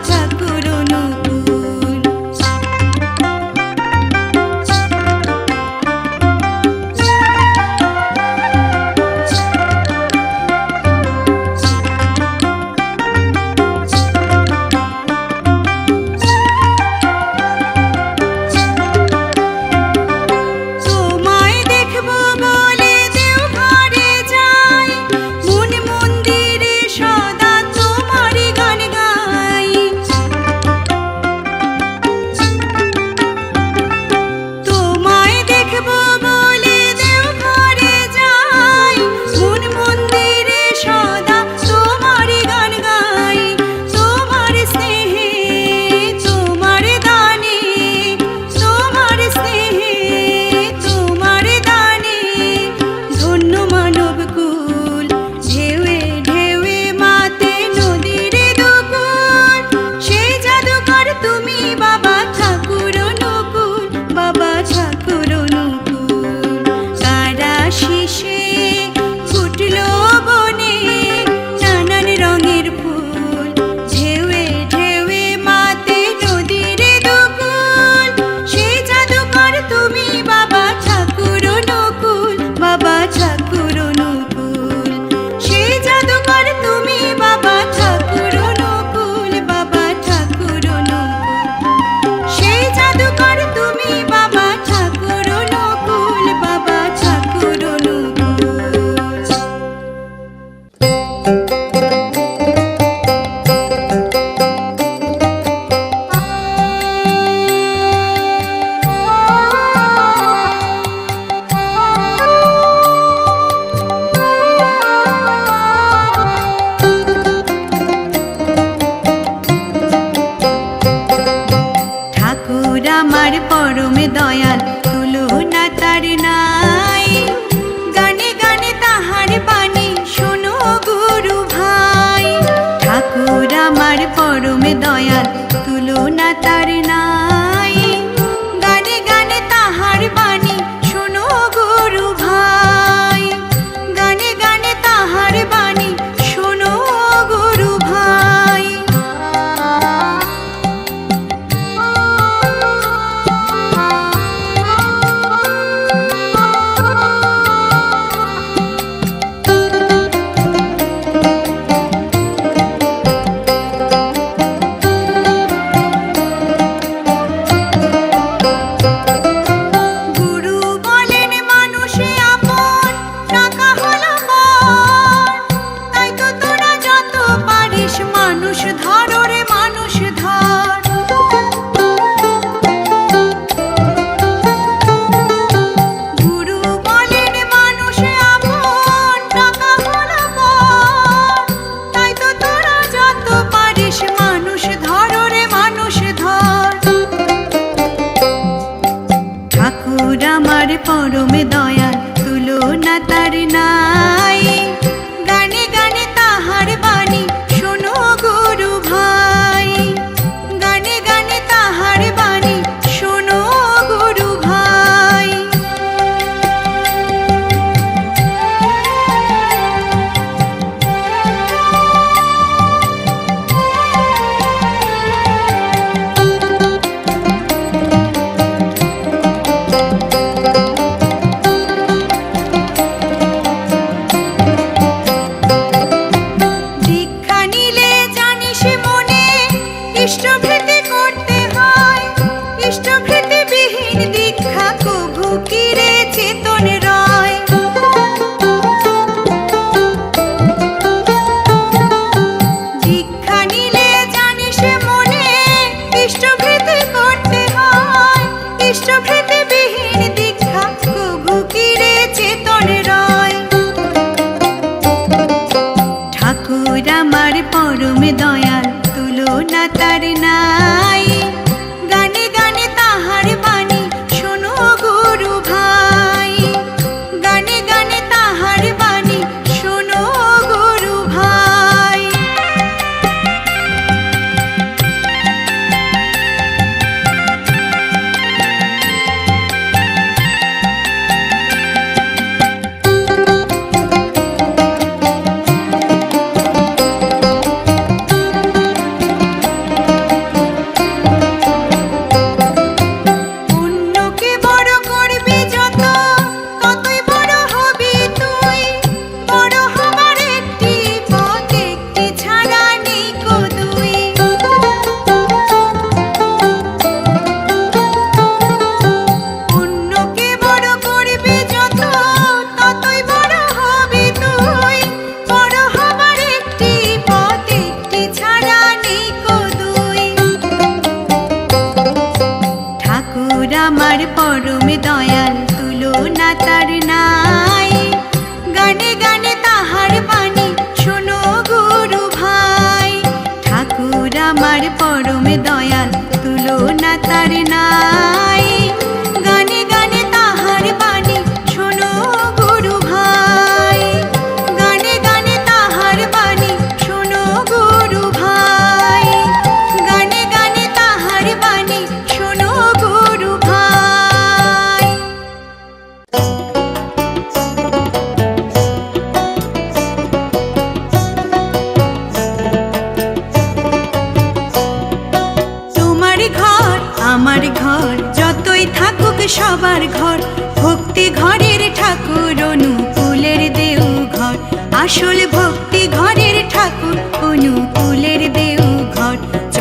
olacak ইষ্টভৃতি তুলনা তার নাই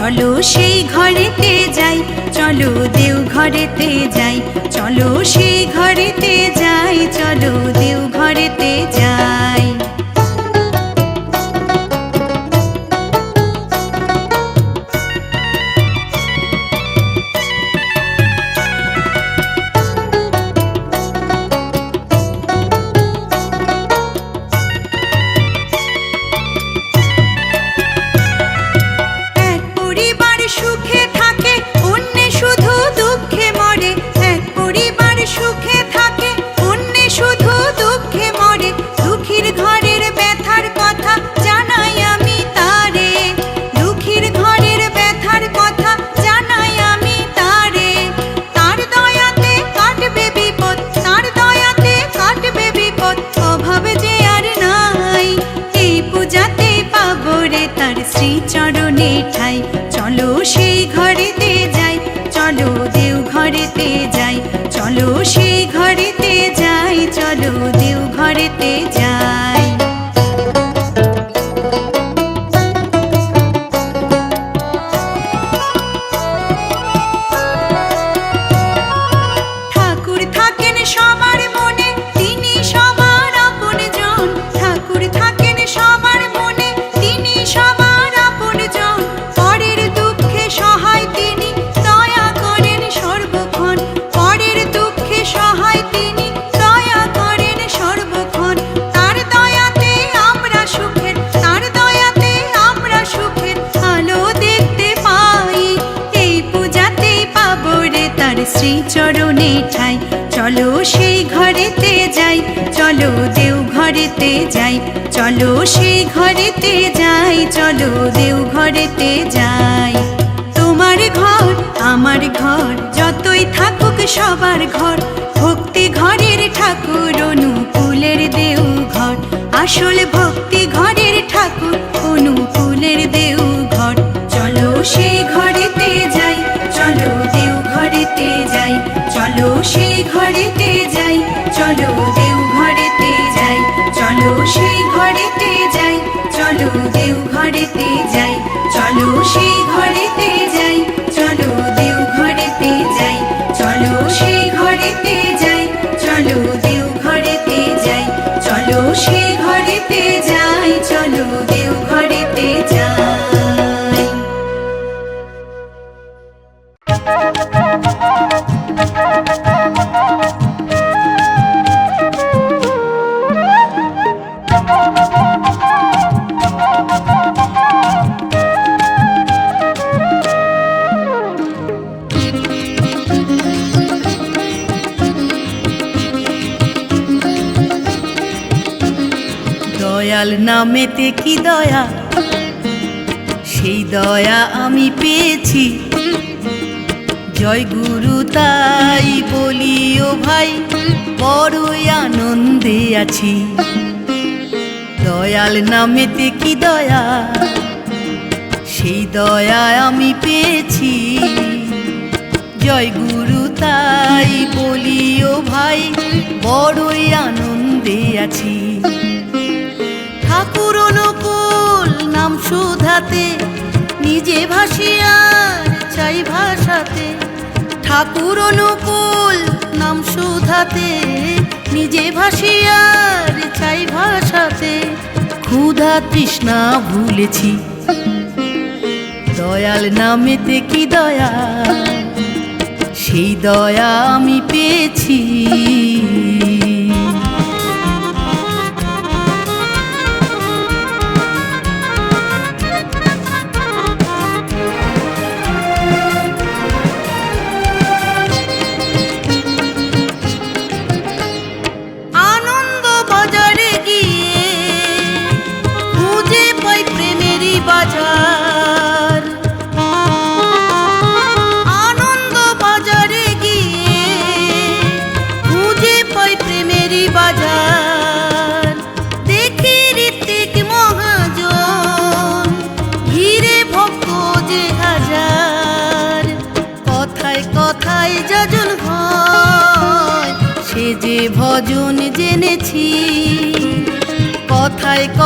চলো সেই ঘরেতে যাই, চলো দেউ ঘরেতে যাই, চলো সেই ঘরেতে যাই, চলো দেউ ঘরেতে যাই। চলো সেই ঘরেতে যাই। চলো দেউ ঘরেতে যাই। চলো সেই ঘরেতে যাই। চলো দেউ ঘরেতে যাই। চলো সেই ঘরেতে যাই, চলো দেও ঘরেতে যাই। তোমার ঘর, আমার ঘর, যতই থাকুক সবার ঘর, ভক্তি ঘরের ঠাকুর, অনুকূলের দেউ ঘর আসল ভক্তি ঘরের ঠাকুর, অনুকূলের দেউ ঘর চলো সেই ঘরেতে যাই, চলো দেউ ঘরেতে যাই, চলো সেই ঘরেতে যাই, চলো দেউ ঘরেতে যাই। চলো সেই ঘরেতে যাই, চলো দেউ ঘরেতে যাই, চলো সেই ঘরেতে যাই, চলো দেউ ঘরেতে যাই, চলো সেই ঘরেতে যাই, চলো দেউ ঘরেতে যাই। নামেতে কি দয়া? সেই দয়া আমি পেয়েছি। জয় গুরু, তাই বলি ও ভাই, বড়ই আনন্দে আছি। দয়াল নামেতে কি দয়া? সেই দয়া আমি পেয়েছি। জয় গুরু, তাই বলি ও ভাই, বড়ই আনন্দে আছি। নাম সুধাতে নিজে ভাসিয়ার চাই ভাষাতে ঠাকুর অনুকূল নাম সুধাতে নিজে ভাসিয়ার চাই ভাষাতে ক্ষুধা তৃষ্ণা ভুলেছি, দয়াল নামেতে কি দয়া? সেই দয়া আমি পেয়েছি।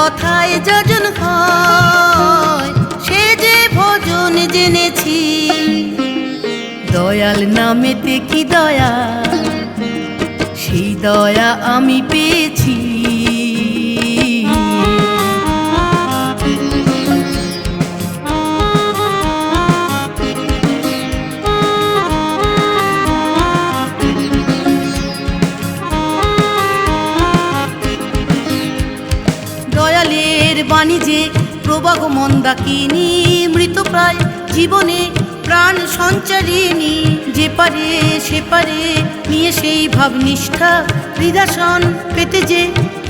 কথায় যজন হয়, সে যে ভজন জেনেছি। দয়াল নামেতে কি দয়া? সেই দয়া আমি পেয়েছি। বাণী যে প্রবাহ মন্দাকিনী মৃতপ্রায় জীবনে প্রাণ সঞ্চারিণী যে পারে, সে পারে নিয়ে সেই ভাবনিষ্ঠা হৃদাসন পেতে যে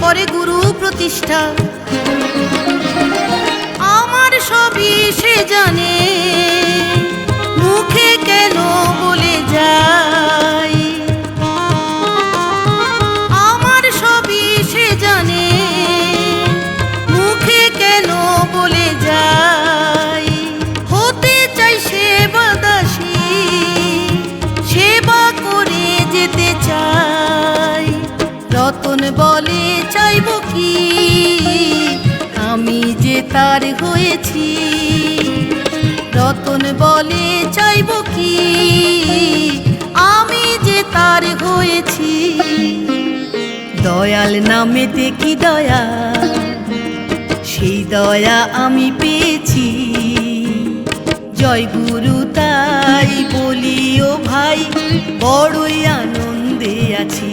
করে গুরু প্রতিষ্ঠা। আমার সবই সে জানে, মুখে কেন বলে যায়? চাইব কি? আমি যে তার হয়েছি, রতন বলে চাইব কি? আমি যে তার হয়েছি, দয়াল নামে দেখি দয়া, সেই দয়া আমি পেয়েছি। জয় গুরু, তাই বলিও ভাই, বড়ই আনন্দে আছি।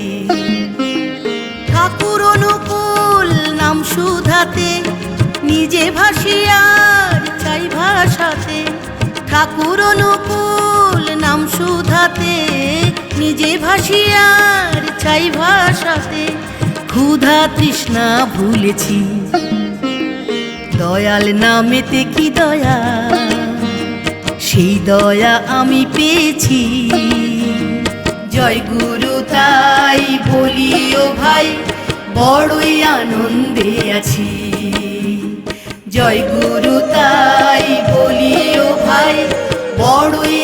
সুধাতে নিজে ভাসিয়ার চাই ভাষাতে ঠাকুর অনুকূল নাম সুধাতে নিজে ভাসিয়ার চাই ভাষাতে ক্ষুধা তৃষ্ণা ভুলেছি, দয়াল নামেতে কি দয়া? সেই দয়া আমি পেয়েছি। জয় গুরু, তাই বলিও ভাই বড়ই আনন্দে আছি। জয় গুরু তাই বলিও ভাই বড়ই